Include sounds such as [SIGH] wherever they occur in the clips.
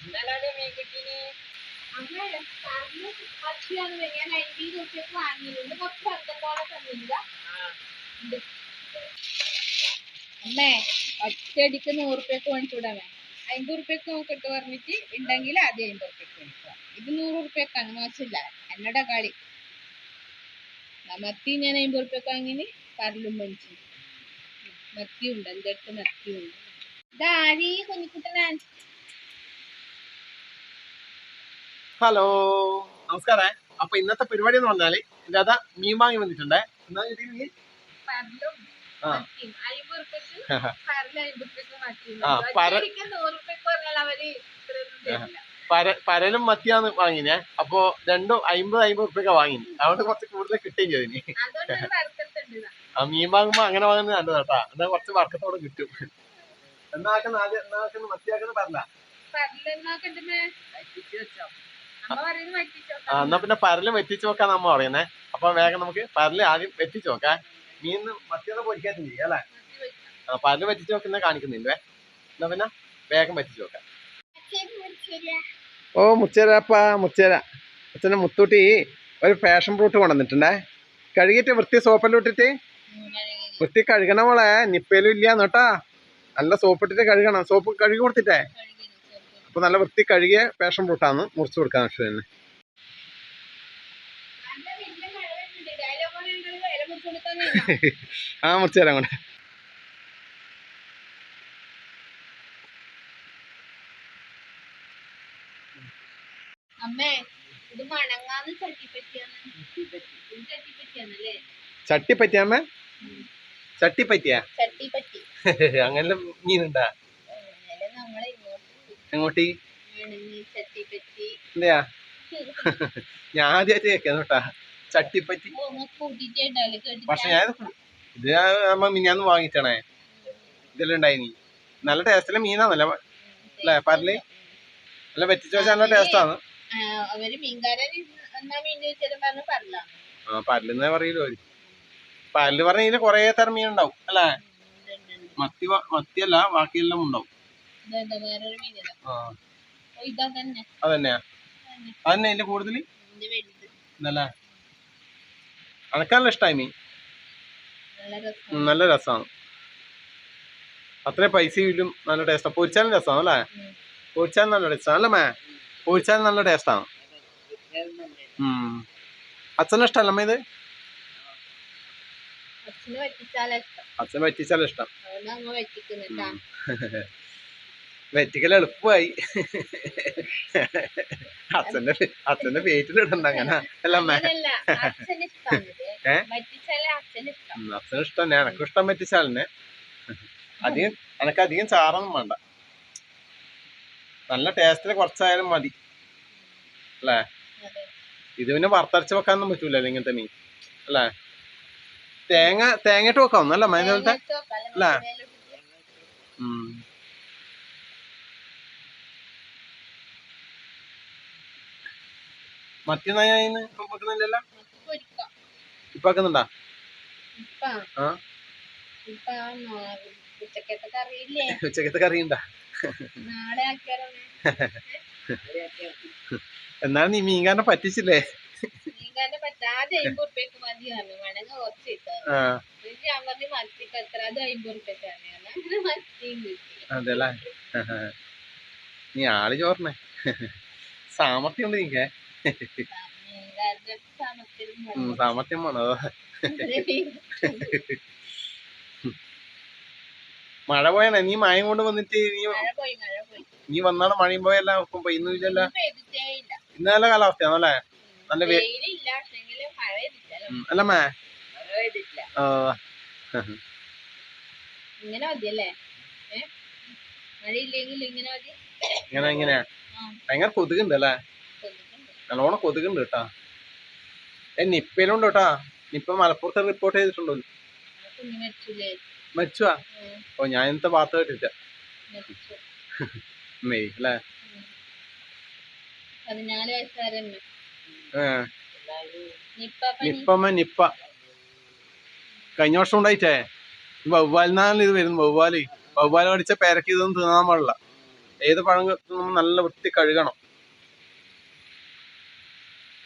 ഇന്നലെ മീൻകുട്ടീന് അമ്മേ ഒറ്റയടിക്ക് നൂറ് റുപ്യക്ക് മേടിച്ചുവിടാമേ അമ്പത് റുപ്യക്ക് നോക്കിട്ട് പറഞ്ഞിട്ട് ഉണ്ടെങ്കിൽ ആദ്യം അമ്പത് റുപ്യക്ക് മേടിക്കുക ഇത് നൂറ് റുപ്യക്കാണ് മോശമില്ല. എന്നോടാ കളി. മത്തി ഞാൻ അമ്പത് റുപ്യക്ക് വാങ്ങിന് പരലും മേടിച്ചു മത്തി ഉണ്ട് എന്റെ അടുത്ത് മത്തി ഇതാരീ കുഞ്ഞിക്കുട്ടനാൻ ഹലോ നമസ്കാരം. അപ്പൊ ഇന്നത്തെ പരിപാടി എന്ന് പറഞ്ഞാൽ എന്റെ അതാ മീൻ വാങ്ങി വന്നിട്ടുണ്ട്. എന്നാ പരലും മത്തിയാന്ന് വാങ്ങിനെ. അപ്പൊ രണ്ടും അമ്പത് അമ്പത് ഉറുപ്പൊക്കെ വാങ്ങി. അതുകൊണ്ട് കുറച്ച് കൂടുതൽ കിട്ടുകയും ചെയ്തിന്. ആ മീൻ വാങ്ങുമ്പോ അങ്ങനെ വാങ്ങുന്നത് നല്ലതാട്ടാ എന്നാ കുറച്ച് വർക്കത്തോടെ കിട്ടും. എന്നാക്കുന്ന ആദ്യം എന്നാക്കുന്ന മത്തിയാക്കുന്ന പറഞ്ഞ. പരലെന്നാക്കണ്ടേ അമ്മ പറയുന്നത് വറ്റിച്ചോ ആ എന്നാ പിന്നെ പരൽ വെറ്റിച്ച് നോക്കാൻ നമ്മ പറയുന്നേ. അപ്പൊ വേഗം നമുക്ക് പരൽ ആദ്യം വെറ്റിച്ച് വെക്കാം. മീൻ മത്തിയൊന്നും പൊരിക്കാത്ത ചെയ്യാം അല്ലേ. ആ പരൽ വെറ്റിച്ച് വെക്കുന്ന കാണിക്കുന്നില്ലേ? എന്നാ പിന്നെ വേഗം വെറ്റിച്ച് വെക്കാം. ഓ മുച്ചേരാപ്പാ മുച്ചേര അച്ഛനെ മുത്തൂട്ടി ഒരു ഫാഷൻ ഫ്രൂട്ട് കൊണ്ടുവന്നിട്ടുണ്ടേ. കഴുകിയിട്ട് വൃത്തി സോപ്പെല്ലാം ഇട്ടിട്ട്? വൃത്തി കഴുകണ മോളെ നിപ്പേലും ഇല്ലാന്ന് കേട്ടാ. നല്ല സോപ്പ് ഇട്ടിട്ട് കഴുകണം. സോപ്പ് കഴുകി കൊടുത്തിട്ടേ. അപ്പൊ നല്ല വൃത്തി കഴുകിയ പേഷൻ ഫ്രൂട്ടാന്ന് മുറിച്ചു കൊടുക്കാൻ പക്ഷെ തന്നെ. ആ മുറിച്ചു തരാം കൊണ്ട് അമ്മേ ഇത് മണങ്ങാന്ന് ചട്ടിപ്പറ്റിയാണ് ഇത് ചട്ടിപ്പറ്റിയാണല്ലേ ചട്ടി പറ്റിയാമ്മ ചട്ടി പറ്റിയാ ചട്ടിപ്പറ്റി. [LAUGHS] അങ്ങനെ മീനുണ്ടാ എങ്ങോട്ടി എന്തെയാ? [LAUGHS] ഞാൻ ആദ്യമായിട്ട് കേൾക്കുന്നു കേട്ടാ. ചട്ടിപ്പറ്റി. പക്ഷെ ഞാൻ ഇത് നമ്മ മിനിയാന്ന് വാങ്ങിച്ചണേ ഇതെല്ലാം ഉണ്ടായിനി നല്ല ടേസ്റ്റിലെ മീനാന്നല്ല അല്ലേ? പരൽ. നല്ല വെറ്റിച്ച് വെച്ചാൽ നല്ല ടേസ്റ്റാണ്. പരലെന്നേ. പറയൂലോ അവർ. പരൽ പറഞ്ഞ കൊറേ തരം മീൻ ഉണ്ടാവും അല്ലേ മത്തി മത്തിയല്ല ബാക്കിയെല്ലാം ഉണ്ടാവും. അതന്നെയാ? അതന്നെ. അതിന്റെ കൂടുതൽ ഇന്നല്ലേ അനക്കാനുള്ള ഇഷ്ടമായി മീൻ? നല്ല രസമാണ് അത്രേ പൈസ വീട്ടും നല്ല ടേസ്റ്റാണ് പൊരിച്ചാലും രസമാണ് അല്ലേ? പൊരിച്ചാലും നല്ല ടേസ്റ്റാണ് അല്ലേ മേ? പൊരിച്ചാലും നല്ല ടേസ്റ്റാണ്. അച്ഛന് ഇഷ്ടമല്ല അമ്മ ഇത്? അച്ഛൻ വറ്റിച്ചാലും ഇഷ്ടം. വെറ്റിക്കൽ [LAUGHS] എളുപ്പമായി. അച്ഛന്റെ അച്ഛന്റെ പേറ്റിലിടണ്ട അങ്ങനെ. അല്ല അച്ഛന് ഇഷ്ടം. എനക്കും ഇഷ്ടം പറ്റിച്ചാലിനെ അധികം എനക്ക് അധികം ചാറൊന്നും വേണ്ട. നല്ല ടേസ്റ്റിൽ കുറച്ചായാലും മതി. അല്ലേ? ഇത് പിന്നെ വറുത്തരച്ച് വെക്കാനൊന്നും പറ്റൂലല്ലോ ഇങ്ങനത്തെ മീൻ. അല്ലേ? തേങ്ങ തേങ്ങയിട്ട് വെക്കാം അല്ല കലം അല്ലേ? മത്തി വെക്കുന്നില്ലല്ലോ ഇപ്പൊ വെക്കുന്നുണ്ടാ? ഉച്ചക്കത്തെ കറി [LAUGHS] ഉണ്ടാ [LAUGHS] എന്നാലും നീ മീൻകാരനെ പറ്റിച്ചില്ലേ? [LAUGHS] പറ്റാതെ അമ്പത് ഉറുപ്പ്യക്ക് മതി പറഞ്ഞു വേണമെങ്കിൽ കുറച്ച് കിട്ടാം ആ. ഞാൻ പറഞ്ഞു മത്തിക്ക് കത്ര അത് അമ്പത് ഉറുപ്പ്യക്കാണ് അങ്ങനെ മത്തിയും കിട്ടി. അതെല്ലേ? നീ ആൾ ചോറിനെ. സാമർത്ഥ്യം ഉണ്ട് നീക്കേ സാമർത്ഥ്യം വേണോ മഴ പോയാണേ? നീ മയം കൊണ്ട് വന്നിട്ട് നീ നീ വന്നാണ് മഴയും പോയല്ല ഇപ്പം ഇന്ന് പെയ്തിട്ടേ ഇല്ല. ഇന്ന് നല്ല കാലാവസ്ഥയാണല്ലേ? നല്ല പെയ്തിട്ടല്ലോ ഉം, അല്ല മേ മഴ പെയ്തിട്ടില്ല ആ, ഇങ്ങനെ മതിയല്ലേ മഴയില്ലെങ്കിൽ ഇങ്ങനെ മതി. ഇങ്ങനെ ഇങ്ങനെയാ ആ. ഭയങ്കര കൊതുകുണ്ട് അല്ലേ? നല്ലോണം കൊതുകുണ്ട് കേട്ടാ. ഏ നിപ്പയിലുണ്ട് കേട്ടാ. നിപ്പ മലപ്പുറത്ത് റിപ്പോർട്ട് ചെയ്തിട്ടുണ്ടോ? മരിച്ചുവാ? ഓ ഞാൻ ഇന്നത്തെ വാർത്ത കേട്ടില്ല മെയ് അല്ലേ. പതിനാല് വയസ്സുകാരൻ ഏ, നിപ്പ പനി നിപ്പമ്മ നിപ്പ. കഴിഞ്ഞ വർഷം ഉണ്ടായിട്ടേ? വവ്വാലിനാണ് ഇത് വരുന്നത് വവ്വാൽ. വവ്വാൽ കടിച്ച പേരക്ക് ഇതൊന്നും തിന്നാൻ പാടില്ല. ഏത് പഴം നമ്മൾ നല്ല വൃത്തി കഴുകണം.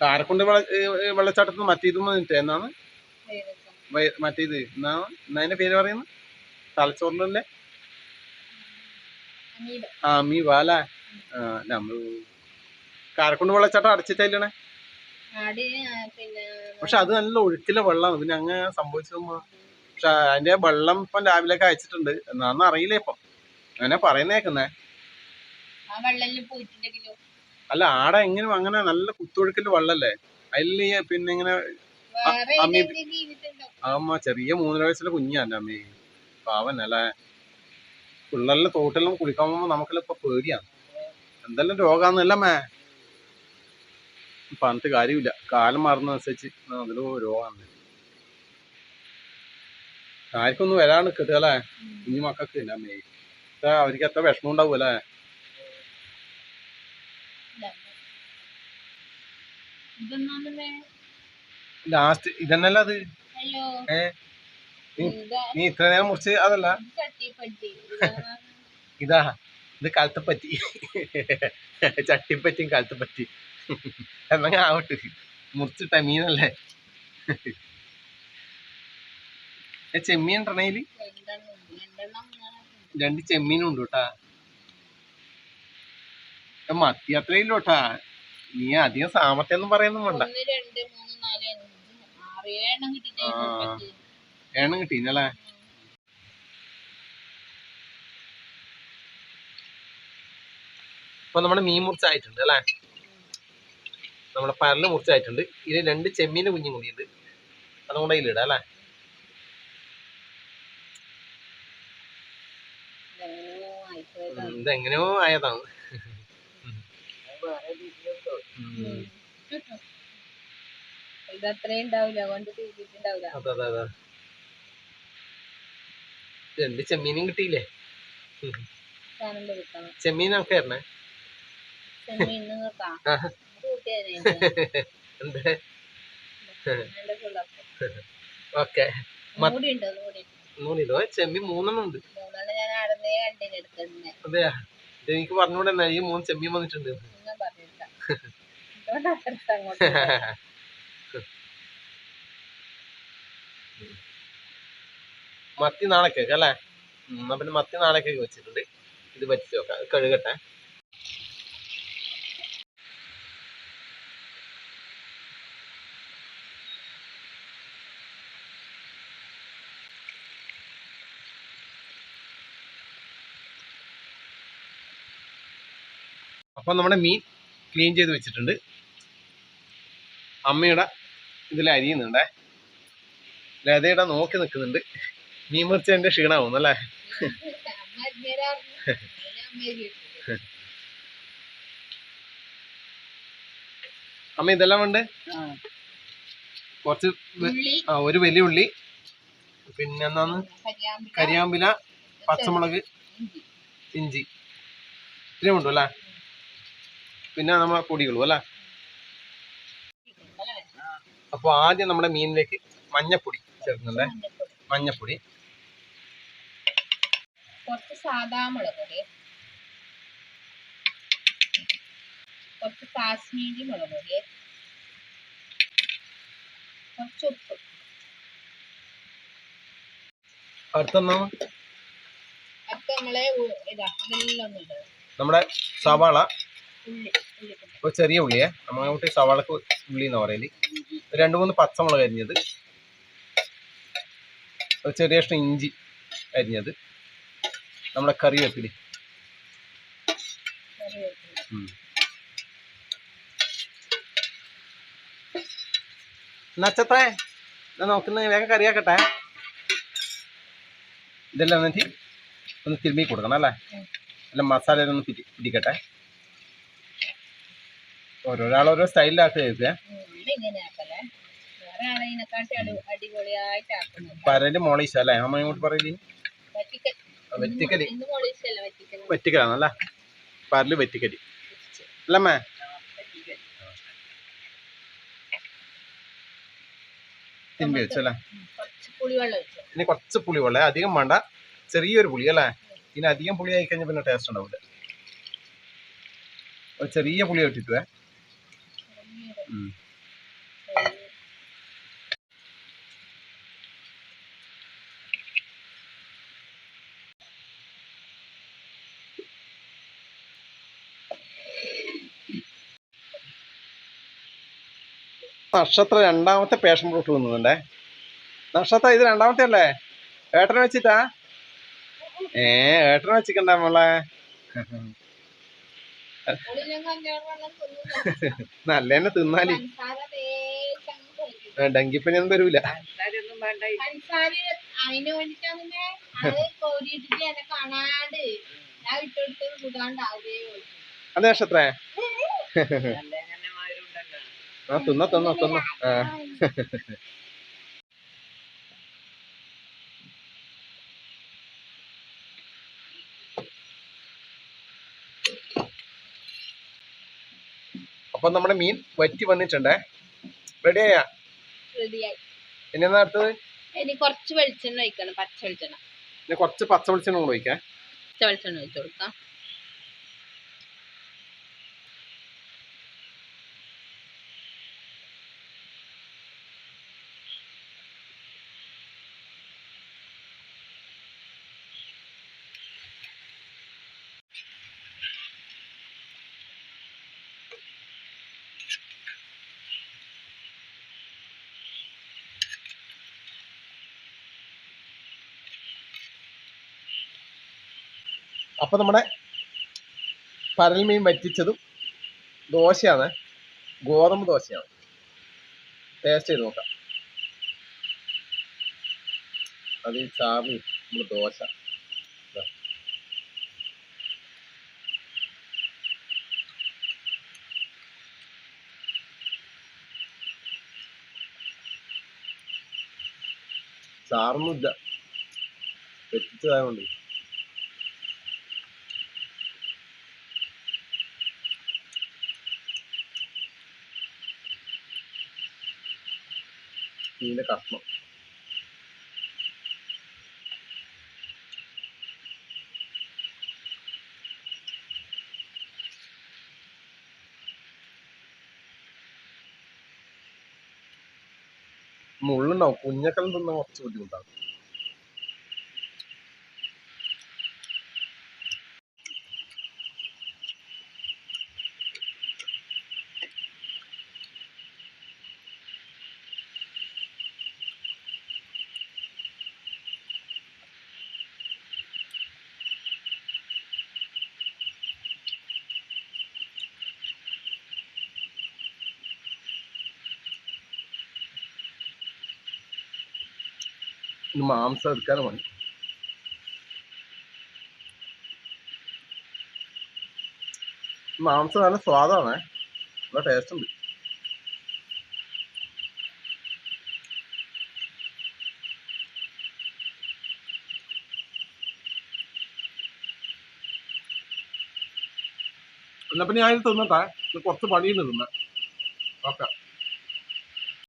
കാരക്കുണ്ട് വെള്ള ഏ, വെള്ളച്ചാട്ടത്തിൽ മറ്റേതും വന്നിട്ട് എന്നാണ്? മറ്റേത്. എന്നാണ് എന്നതിന്റെ പേര് പറയുന്നത്? തലച്ചോറിലല്ലേ. ആ മീ വാല നമ്മൾ കാരക്കുണ്ട് വെള്ളച്ചാട്ടം അടച്ചിട്ടല്ലേ പക്ഷെ അത് നല്ല ഒഴുക്കിലെ വെള്ളമാണ് പിന്നെ അങ്ങനെ സംഭവിച്ചത് പക്ഷെ അതിന്റെ വെള്ളം ഇപ്പൊ രാവിലെ ഒക്കെ അയച്ചിട്ടുണ്ട്. എന്നാന്ന് അറിയില്ല ഇപ്പം. അങ്ങനെ പറയുന്നേക്കുന്നേ അല്ല ആടെ എങ്ങനെ അങ്ങനെ നല്ല കുത്തൊഴുക്കിൽ വെള്ളല്ലേ? അതിൽ പിന്നെ ഇങ്ങനെ അമ്മ ചെറിയ മൂന്നര വയസ്സിലെ കുഞ്ഞാണ് അമ്മ. പാവനല്ലേ പിള്ളേരുടെ തോട്ടിലും കുളിക്കാൻ പോകുമ്പോ നമുക്കെല്ലാം ഇപ്പൊ പേടിയാണ്. എന്തെല്ലാം രോഗാന്നല്ലേ മേ പറഞ്ഞിട്ട് കാര്യമില്ല. കാലം മാറുന്നതനുസരിച്ച് അതിലോ രോഗമാണ് ആർക്കൊന്നും വരാണ്ട് നിൽക്കട്ടെ അല്ലേ? കുഞ്ഞു മക്കൾക്ക് അവർക്ക് എത്ര വിഷമം ഉണ്ടാവും അല്ലേ? ലാസ്റ്റ് ഇതന്നല്ല അത്? നീ ഇത്ര നേരം മുറിച്ച് അതല്ല? ഇത് ഇതാ. ഇത് കാലത്തെപ്പറ്റി ചട്ടിപ്പറ്റിയും കാലത്തെപ്പറ്റി എന്നങ്ങ ആവട്ടെ. മുറിച്ചിട്ട മീനല്ലേ? ചെമ്മീൻ ഉണ്ടണേൽ രണ്ടെണ്ണം ഉണ്ട്. രണ്ടെണ്ണം രണ്ട് ചെമ്മീനും ഉണ്ട് കേട്ടാ. മത്തി അത്രയില്ല കേട്ടാ നീ അധികം സാമത്തെ ഒന്നും പറയൊന്നും വേണ്ട എണ്ണം കിട്ടീനല്ലേ ഇപ്പൊ നമ്മുടെ മീൻ മുറിച്ചായിട്ടുണ്ട് അല്ലേ? നമ്മുടെ പരൽ മുറിച്ചായിട്ടുണ്ട്. ഇതിൽ രണ്ട് ചെമ്മീന് കുഞ്ഞും കൂടിയുണ്ട്. അതുകൊണ്ട് അതിലിടാം അല്ലേ? ഇതെങ്ങനെയോ ആയതാണ്. രണ്ട് ചെമ്മീനും കിട്ടിയില്ലേ? ചെമ്മീൻ നമുക്ക് തരണേ ചെമ്മീൻ [LAUGHS] [LAUGHS] ഓക്കെ. മ- മൂടി ഉണ്ട് മൂടി ഒന്നുകൂടിയില്ലോ ചെമ്മീൻ മൂന്നെണ്ണം ഉണ്ട്. അതെയാ? എനിക്ക് പറഞ്ഞൂടെ ഈ മൂന്ന് ചെമ്മീൻ വന്നിട്ടുണ്ട്. മത്തി നാളേക്കേക്ക് അല്ലേ? എന്നാ പിന്നെ മത്തി നാളേക്കേക്ക് വെച്ചിട്ടുണ്ട്. ഇത് പറ്റിച്ച് നോക്കാം. കഴുകട്ടെ. അപ്പം നമ്മുടെ മീൻ ക്ലീൻ ചെയ്ത് വെച്ചിട്ടുണ്ട്. അമ്മയുടെ ഇതിൽ അരിയുന്നുണ്ടേ ലതയുടെ നോക്കി നിൽക്കുന്നുണ്ട്. മീൻ മുറിച്ചതിന്റെ ക്ഷീണമാവും അല്ലേ? അമ്മ ഇതെല്ലാം ഉണ്ട്? കുറച്ച് ആ ഒരു വലിയ ഉള്ളി. പിന്നെ എന്താന്ന് കരിയാമ്പില. പച്ചമുളക് ഇഞ്ചി. ഇത്രയും ഉണ്ടു അല്ലേ പിന്നെ നമ്മൾ പൊടികളും അല്ലേ? അപ്പോൾ ആദ്യം നമ്മുടെ മീനിലേക്ക് മഞ്ഞപ്പൊടി ചേർക്കുന്നുണ്ടേ? മഞ്ഞപ്പൊടി. കുറച്ച് സാദാ മുളക് പൊടി. കുറച്ച് കാശ്മീരി മുളക് പൊടി. കുറച്ച് ഉപ്പ്. അടുത്തൊന്നാണ് അപ്പൊ നമ്മളെ ഇതാ ഇതെല്ലാം നമ്മുടെ സവാള. ഒരു ചെറിയ ഉള്ളിയെ. നമ്മളങ്ങോട്ട് സവാളക്ക് ഉള്ളി എന്ന് പറയൽ രണ്ട് മൂന്ന് പച്ചമുളക് അരിഞ്ഞത്. ഒരു ചെറിയ കഷ്ണം ഇഞ്ചി അരിഞ്ഞത്. നമ്മുടെ കറി കറിവേപ്പില. നച്ചത്രേ ഞാൻ നോക്കുന്ന വേഗം കറിയാക്കട്ടെ. ഇതെല്ലാം എന്നിട്ട് ഒന്ന് തിരുമ്മി കൊടുക്കണം അല്ലേ? അല്ല മസാല ഒന്ന് പിടി പിടിക്കട്ടെ ഓരോരാൾ ഓരോ സ്റ്റൈലിലാക്കുക ഉം, ഉള്ളി ഇങ്ങനെ ആക്കല്ലേ വേറെ ആളെ ഇതിനെക്കാട്ടി ഓരോ അടിപൊളിയായിട്ട് ആക്കുന്നുണ്ട് പരൽ മോളീശ അല്ലേ അമ്മ ഇങ്ങോട്ട് പറയില്ലേ? വെറ്റിക്കലി. വെറ്റിക്കലാണല്ലേ? പരൽ വെറ്റിക്കൽ? അല്ലമ്മേ തിരുമ്പി പുളിവെള്ളം ഒഴിച്ചു ഇനി കുറച്ച് പുളി വെള്ളം അധികം വേണ്ട. ചെറിയൊരു പുളി അല്ലേ? ഇനി അധികം പുളി ആയി കഴിഞ്ഞാൽ പിന്നെ ടേസ്റ്റ് ഉണ്ടാവില്ല ഒരു ചെറിയ പുളി ഇട്ടിട്ടുവേ ഉം. നക്ഷത്ര രണ്ടാമത്തെ പേഷൻ ഫ്രൂട്ട് തിന്നുന്നുണ്ടേ നക്ഷത്ര ഇത് രണ്ടാമത്തെ അല്ലേ? ഏട്ടനെ വെച്ചിട്ടാ? ഏ ഏട്ടനെ വെച്ചിക്കണ്ട മോളെ? നല്ല തന്നെ [LAUGHS] തിന്നാൽ. ഡങ്കിപ്പനി ലേശം അങ്ങ് കഴിക്കും. ഡെങ്കിപ്പനി ഒന്നും വരൂല അതിന് വേണ്ടിട്ടാണ് അത് കോരിയിട്ടിട്ട് എന്നെ കാണാണ്ട് ഞാൻ ഇട്ടെടുത്ത് കൂടാണ്ടാവേ അത് നക്ഷത്രേ? നല്ല അങ്ങനെമാരുണ്ടല്ലോ ആ തിന്നോ തിന്നോ തിന്നോ. ആ. അപ്പൊ നമ്മുടെ മീൻ വറ്റി വന്നിട്ടുണ്ടേ. റെഡിയായ റെഡിയായി ഇനി എന്നാ അടുത്തത്? ഇനി കുറച്ച് വെളിച്ചെണ്ണ ഒഴിക്കണം പച്ച വെളിച്ചെണ്ണ. ഇനി കുറച്ച് പച്ച വെളിച്ചെണ്ണ കൂടെ ഒഴിക്കാം. പച്ച വെളിച്ചെണ്ണ ഒഴിച്ചു കൊടുക്കാം. അപ്പൊ നമ്മുടെ പരൽ മീൻ വറ്റിച്ചതും ദോശയാണ്. ഗോതമ്പ് ദോശയാണ്. ടേസ്റ്റ് ചെയ്ത് നോക്കാം. അത് ഈ ചാറ് നമ്മുടെ ദോശ. ചാർന്നില്ല ചാറൊന്നും മീനിന്റെ കഷ്ണം. മുള്ളുണ്ടാവും. കുഞ്ഞക്കലം തിന്നാൻ കുറച്ച് ബുദ്ധിമുട്ടാണ്. ഇനി മാംസം എടുക്കാനും മതി. മാംസം നല്ല സ്വാദാണ്. നല്ല ടേസ്റ്റ് ഉണ്ട്. എന്നാ പിന്നെ ഞാൻ തിന്നട്ടെ. കുറച്ച് പണിയുണ്ട് തിന്നാൻ. ഓക്കെ.